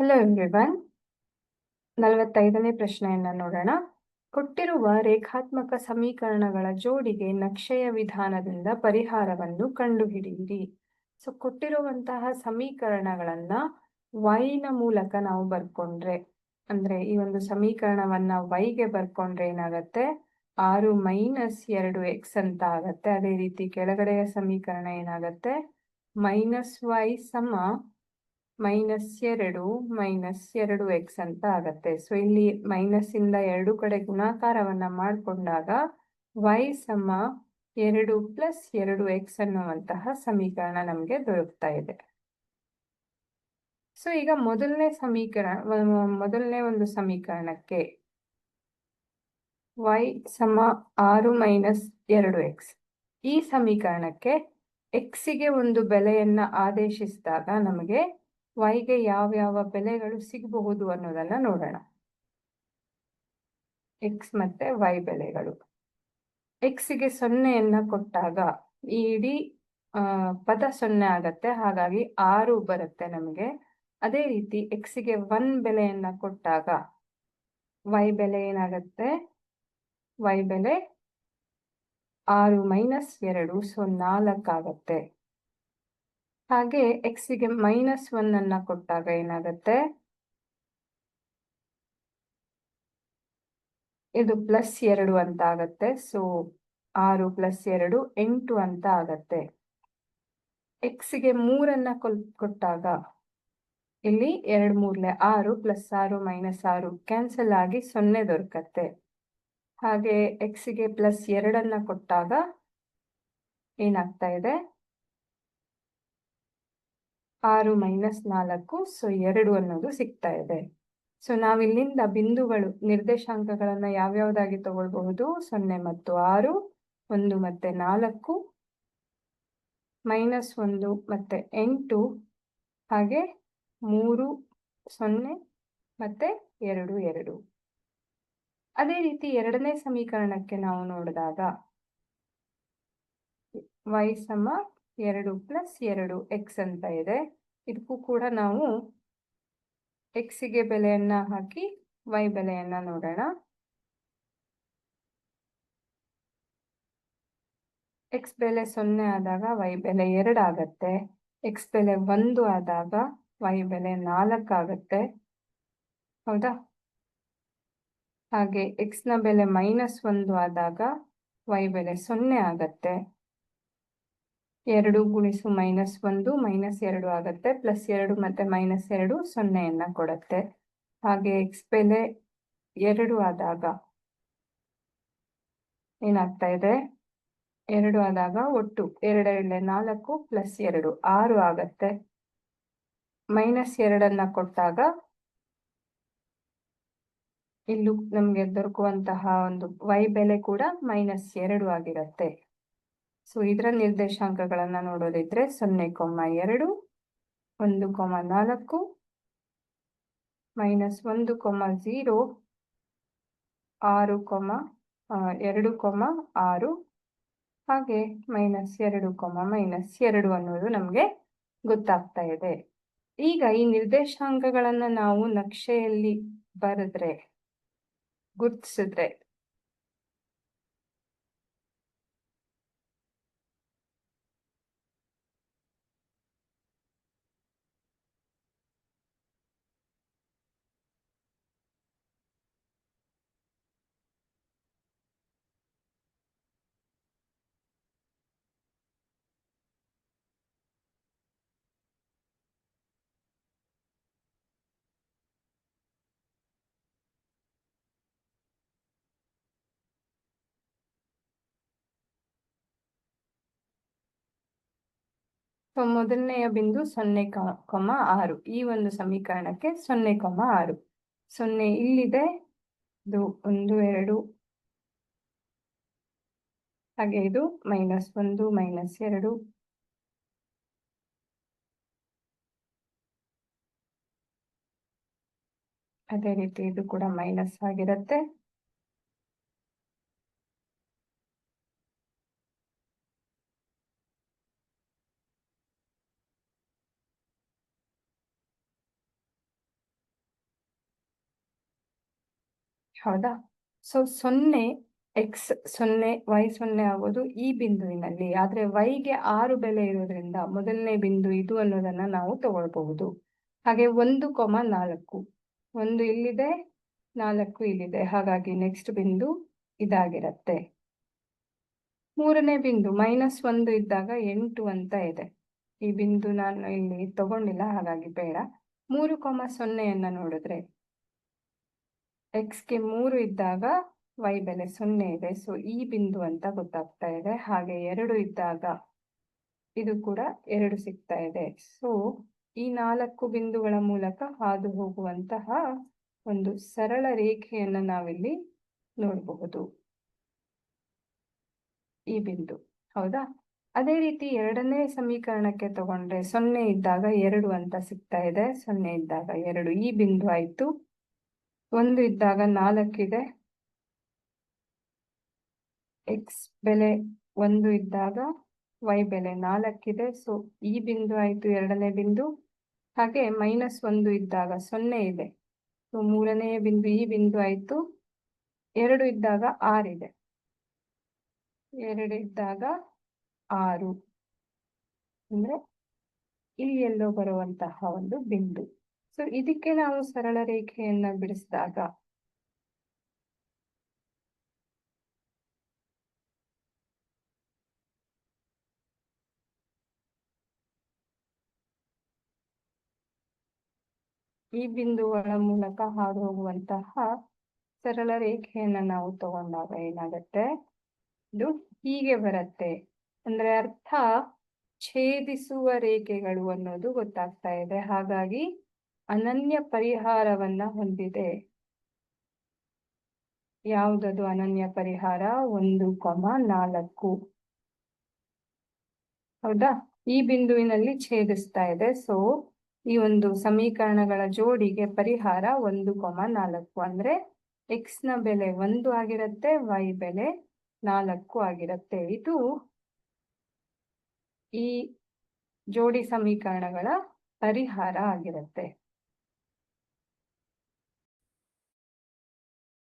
Hello everyone ನಲವತ್ತೈದನೇ ಪ್ರಶ್ನೆಯನ್ನ ನೋಡೋಣ. ಕೊಟ್ಟಿರುವ ರೇಖಾತ್ಮಕ ಸಮೀಕರಣಗಳ ಜೋಡಿಗೆ ನಕ್ಷೆಯ ವಿಧಾನದಿಂದ ಪರಿಹಾರವನ್ನು ಕಂಡುಹಿಡಿಯಿರಿ. ಸೊ ಕೊಟ್ಟಿರುವಂತಹ ಸಮೀಕರಣಗಳನ್ನ ವೈನ ಮೂಲಕ ನಾವು ಬರ್ಕೊಂಡ್ರೆ, ಅಂದ್ರೆ ಈ ಒಂದು ಸಮೀಕರಣವನ್ನ ವೈಗೆ ಬರ್ಕೊಂಡ್ರೆ ಏನಾಗತ್ತೆ? ಆರು ಮೈನಸ್ ಎರಡು ಎಕ್ಸ್ ಅಂತ ಆಗತ್ತೆ. ಅದೇ ರೀತಿ ಕೆಳಗಡೆಯ ಸಮೀಕರಣ ಏನಾಗತ್ತೆ? ಮೈನಸ್ ವೈ ಸಮ ಮೈನಸ್ ಎರಡು ಮೈನಸ್ ಎರಡು ಎಕ್ಸ್ ಅಂತ ಆಗತ್ತೆ. ಸೊ ಇಲ್ಲಿ ಮೈನಸ್ ಇಂದ ಎರಡು ಕಡೆ ಗುಣಾಕಾರವನ್ನ ಮಾಡಿಕೊಂಡಾಗ ವೈ ಸಮ ಎರಡು ಪ್ಲಸ್ ಎರಡು ಎಕ್ಸ್ ಅನ್ನುವಂತಹ ಸಮೀಕರಣ ನಮಗೆ ದೊರಕ್ತಾ ಇದೆ. ಸೊ ಈಗ ಮೊದಲನೇ ಸಮೀಕರಣ ಮೊದಲನೇ ಒಂದು ಸಮೀಕರಣಕ್ಕೆ ವೈ ಸಮ ಆರು ಮೈನಸ್ ಎರಡು ಎಕ್ಸ್ ಈ ಸಮೀಕರಣಕ್ಕೆ ಎಕ್ಸಿಗೆ ಒಂದು ಬೆಲೆಯನ್ನ ಆದೇಶಿಸಿದಾಗ ನಮಗೆ ವೈಗೆ ಯಾವ ಯಾವ ಬೆಲೆಗಳು ಸಿಗಬಹುದು ಅನ್ನೋದನ್ನ ನೋಡೋಣ. ಎಕ್ಸ್ ಮತ್ತೆ ವೈ ಬೆಲೆಗಳು. ಎಕ್ಸಿಗೆ ಸೊನ್ನೆಯನ್ನ ಕೊಟ್ಟಾಗ ಈ ಇಡೀ ಪದ ಸೊನ್ನೆ ಆಗತ್ತೆ. ಹಾಗಾಗಿ ಆರು ಬರುತ್ತೆ ನಮಗೆ. ಅದೇ ರೀತಿ ಎಕ್ಸಿಗೆ ಒನ್ ಬೆಲೆಯನ್ನ ಕೊಟ್ಟಾಗ ವೈ ಬೆಲೆ ಏನಾಗತ್ತೆ? ವೈ ಬೆಲೆ ಆರು ಮೈನಸ್ ಎರಡು ಸೊ ನಾಲ್ಕಾಗತ್ತೆ. ಹಾಗೆ ಎಕ್ಸಿಗೆ ಮೈನಸ್ ಒನ್ ಅನ್ನ ಕೊಟ್ಟಾಗ ಏನಾಗತ್ತೆ? ಇದು ಪ್ಲಸ್ ಎರಡು ಅಂತ ಆಗತ್ತೆ. ಸೊ ಆರು ಪ್ಲಸ್ ಎರಡು, ಎಂಟು ಅಂತ ಆಗತ್ತೆ. ಎಕ್ಸ್ಗೆ ಮೂರನ್ನ ಕೊಲ್, ಕೊಟ್ಟಾಗ ಇಲ್ಲಿ ಎರಡು ಮೂರ್ಲೆ ಆರು ಪ್ಲಸ್ ಆರು ಮೈನಸ್ ಆರು ಕ್ಯಾನ್ಸಲ್ ಆಗಿ ಸೊನ್ನೆ ದೊರಕತ್ತೆ. ಹಾಗೆ ಎಕ್ಸ್ಗೆ ಪ್ಲಸ್ ಎರಡನ್ನ ಕೊಟ್ಟಾಗ ಏನಾಗ್ತಾ ಇದೆ? ಆರು ಮೈನಸ್ ನಾಲ್ಕು, ಸೊ ಎರಡು ಅನ್ನೋದು ಸಿಗ್ತಾ ಇದೆ. ಸೊ ನಾವಿಲ್ಲಿಂದ ಬಿಂದುಗಳು, ನಿರ್ದೇಶಾಂಕಗಳನ್ನು ಯಾವ್ಯಾವ್ದಾಗಿ ತಗೊಳ್ಬಹುದು? ಸೊನ್ನೆ ಮತ್ತು ಆರು, ಒಂದು ಮತ್ತೆ ನಾಲ್ಕು, ಮೈನಸ್ ಒಂದು ಮತ್ತೆ ಎಂಟು, ಹಾಗೆ ಮೂರು, ಸೊನ್ನೆ ಮತ್ತೆ ಎರಡು ಎರಡು. ಅದೇ ರೀತಿ ಎರಡನೇ ಸಮೀಕರಣಕ್ಕೆ ನಾವು ನೋಡಿದಾಗ ವೈ ಸಮ ಎರಡು ಪ್ಲಸ್ ಎರಡು ಎಕ್ಸ್ ಅಂತ ಇದೆ. ಇದಕ್ಕೂ ಕೂಡ ನಾವು ಎಕ್ಸಿಗೆ ಬೆಲೆಯನ್ನ ಹಾಕಿ ವೈ ಬೆಲೆಯನ್ನ ನೋಡೋಣ. ಎಕ್ಸ್ ಬೆಲೆ ಸೊನ್ನೆ ಆದಾಗ ವೈ ಬೆಲೆ ಎರಡು ಆಗತ್ತೆ. ಎಕ್ಸ್ ಬೆಲೆ ಒಂದು ಆದಾಗ ವೈ ಬೆಲೆ ನಾಲ್ಕು ಆಗತ್ತೆ. ಹೌದಾ? ಹಾಗೆ ಎಕ್ಸ್ನ ಬೆಲೆ ಮೈನಸ್ ಒಂದು ಆದಾಗ ವೈ ಬೆಲೆ ಸೊನ್ನೆ ಆಗತ್ತೆ. ಎರಡು ಗುಣಿಸು ಮೈನಸ್ ಒಂದು, ಮೈನಸ್ ಎರಡು ಆಗತ್ತೆ. ಪ್ಲಸ್ ಎರಡು ಮತ್ತೆ ಮೈನಸ್ ಎರಡು ಸೊನ್ನೆಯನ್ನ ಕೊಡತ್ತೆ. ಹಾಗೆ ಎಕ್ಸ್ ಬೆಲೆ ಎರಡು ಆದಾಗ ಏನಾಗ್ತಾ ಇದೆ? ಎರಡು ಆದಾಗ ಒಟ್ಟು ಎರಡೆರಡಲೆ ನಾಲ್ಕು ಪ್ಲಸ್ ಎರಡು, ಆರು ಆಗತ್ತೆ. ಮೈನಸ್ ಎರಡನ್ನ ಕೊಟ್ಟಾಗ ಇಲ್ಲೂ ನಮ್ಗೆ ದೊರಕುವಂತಹ ಒಂದು ವೈ ಬೆಲೆ ಕೂಡ ಮೈನಸ್ ಎರಡು ಆಗಿರತ್ತೆ. ಸೊ ಇದರ ನಿರ್ದೇಶಾಂಕಗಳನ್ನ ನೋಡೋದಿದ್ರೆ ಸೊನ್ನೆ ಕೊಮ್ಮ ಎರಡು, ಒಂದು ಕೊಮ್ಮ ನಾಲ್ಕು, ಮೈನಸ್ ಒಂದು ಕೊಮ್ಮ ಝೀರೋ ಆರು ಕೊಮ್ಮ ಎರಡು ಕೊಮ್ಮ ಆರು, ಹಾಗೆ ಮೈನಸ್ ಎರಡು ಕೊಮ್ಮ ಮೈನಸ್ ಎರಡು ಅನ್ನೋದು ನಮಗೆ ಗೊತ್ತಾಗ್ತಾ ಇದೆ. ಈಗ ಈ ನಿರ್ದೇಶಾಂಕಗಳನ್ನು ನಾವು ನಕ್ಷೆಯಲ್ಲಿ ಬರೆದ್ರೆ, ಗುರ್ತಿಸಿದ್ರೆ ಮೊದಲನೆಯ ಬಿಂದು ಸೊನ್ನೆ ಕೊಮ ಆರು. ಈ ಒಂದು ಸಮೀಕರಣಕ್ಕೆ ಸೊನ್ನೆ ಕೊಮ ಆರು. ಸೊನ್ನೆ ಇಲ್ಲಿದೆ. ಇದು ಒಂದು, ಎರಡು. ಹಾಗೆ ಇದು ಮೈನಸ್ ಒಂದು, ಮೈನಸ್ ಎರಡು. ಅದೇ ರೀತಿ ಇದು ಕೂಡ ಮೈನಸ್ ಆಗಿರುತ್ತೆ. ಹೌದಾ? ಸೊ ಸೊನ್ನೆ ಎಕ್ಸ್ ಸೊನ್ನೆ ವೈ ಸೊನ್ನೆ ಆಗೋದು ಈ ಬಿಂದುವಿನಲ್ಲಿ. ಆದ್ರೆ ವೈಗೆ ಆರು ಬೆಲೆ ಇರೋದ್ರಿಂದ ಮೊದಲನೇ ಬಿಂದು ಇದು ಅನ್ನೋದನ್ನ ನಾವು ತಗೊಳ್ಬಹುದು. ಹಾಗೆ ಒಂದು ಕೊಮ ನಾಲ್ಕು. ಒಂದು ಇಲ್ಲಿದೆ, ನಾಲ್ಕು ಇಲ್ಲಿದೆ. ಹಾಗಾಗಿ ನೆಕ್ಸ್ಟ್ ಬಿಂದು ಇದಾಗಿರತ್ತೆ. ಮೂರನೇ ಬಿಂದು ಮೈನಸ್ ಒಂದು ಇದ್ದಾಗ ಎಂಟು ಅಂತ ಇದೆ. ಈ ಬಿಂದು ನಾನು ಇಲ್ಲಿ ತಗೊಂಡಿಲ್ಲ, ಹಾಗಾಗಿ ಬೇಡ. ಮೂರು ಕೊಮ ಸೊನ್ನೆಯನ್ನ ನೋಡಿದ್ರೆ ಎಕ್ಸ್ಗೆ ಮೂರು ಇದ್ದಾಗ ವೈ ಬೆಲೆ ಸೊನ್ನೆ ಇದೆ. ಸೊ ಈ ಬಿಂದು ಅಂತ ಗೊತ್ತಾಗ್ತಾ ಇದೆ. ಹಾಗೆ ಎರಡು ಇದ್ದಾಗ ಇದು ಕೂಡ ಎರಡು ಸಿಗ್ತಾ ಇದೆ. ಸೊ ಈ ನಾಲ್ಕು ಬಿಂದುಗಳ ಮೂಲಕ ಹಾದು ಹೋಗುವಂತಹ ಒಂದು ಸರಳ ರೇಖೆಯನ್ನ ನಾವಿಲ್ಲಿ ನೋಡಬಹುದು. ಈ ಬಿಂದು, ಹೌದಾ? ಅದೇ ರೀತಿ ಎರಡನೇ ಸಮೀಕರಣಕ್ಕೆ ತಗೊಂಡ್ರೆ ಸೊನ್ನೆ ಇದ್ದಾಗ ಎರಡು ಅಂತ ಸಿಗ್ತಾ ಇದೆ. ಸೊನ್ನೆ ಇದ್ದಾಗ ಎರಡು. ಈ ಬಿಂದು ಆಯ್ತು. ಒಂದು ಇದ್ದಾಗ ನಾಲ್ಕಿದೆ ಎಕ್ಸ್ ಬೆಲೆ ಒಂದು ಇದ್ದಾಗ ವೈ ಬೆಲೆ ನಾಲ್ಕಿದೆ ಸೊ ಈ ಬಿಂದು ಆಯಿತು ಎರಡನೇ ಬಿಂದು. ಹಾಗೆ ಮೈನಸ್ ಒಂದು ಇದ್ದಾಗ ಸೊನ್ನೆ ಇದೆ. ಸೊ ಮೂರನೆಯ ಬಿಂದು ಈ ಬಿಂದು ಆಯಿತು. ಎರಡು ಇದ್ದಾಗ ಆರಿದೆ ಎರಡು ಇದ್ದಾಗ ಆರು. ಅಂದರೆ ಇಲ್ಲಿ ಎಲ್ಲೋ ಬರುವಂತಹ ಒಂದು ಬಿಂದು. ಸೊ ಇದಕ್ಕೆ ನಾವು ಸರಳ ರೇಖೆಯನ್ನ ಬಿಡಿಸಿದಾಗ ಈ ಬಿಂದುಗಳ ಮೂಲಕ ಹಾದು ಹೋಗುವಂತಹ ಸರಳ ರೇಖೆಯನ್ನ ನಾವು ತಗೊಂಡಾಗ ಏನಾಗತ್ತೆ? ಇದು ಹೀಗೆ ಬರುತ್ತೆ. ಅಂದ್ರೆ ಅರ್ಥ ಛೇದಿಸುವ ರೇಖೆಗಳು ಅನ್ನೋದು ಗೊತ್ತಾಗ್ತಾ ಇದೆ. ಹಾಗಾಗಿ ಅನನ್ಯ ಪರಿಹಾರವನ್ನ ಹೊಂದಿದೆ. ಯಾವುದದು ಅನನ್ಯ ಪರಿಹಾರ? ಒಂದು ಕೊಮ ನಾಲ್ಕು. ಹೌದಾ? ಈ ಬಿಂದುವಿನಲ್ಲಿ ಛೇದಿಸ್ತಾ ಇದೆ. ಸೊ ಈ ಒಂದು ಸಮೀಕರಣಗಳ ಜೋಡಿಗೆ ಪರಿಹಾರ ಒಂದು ಕೊಮ ನಾಲ್ಕು. ಅಂದ್ರೆ ಎಕ್ಸ್ನ ಬೆಲೆ ಒಂದು ಆಗಿರತ್ತೆ ವೈ ಬೆಲೆ ನಾಲ್ಕು ಆಗಿರತ್ತೆ. ಇದು ಈ ಜೋಡಿ ಸಮೀಕರಣಗಳ ಪರಿಹಾರ ಆಗಿರುತ್ತೆ.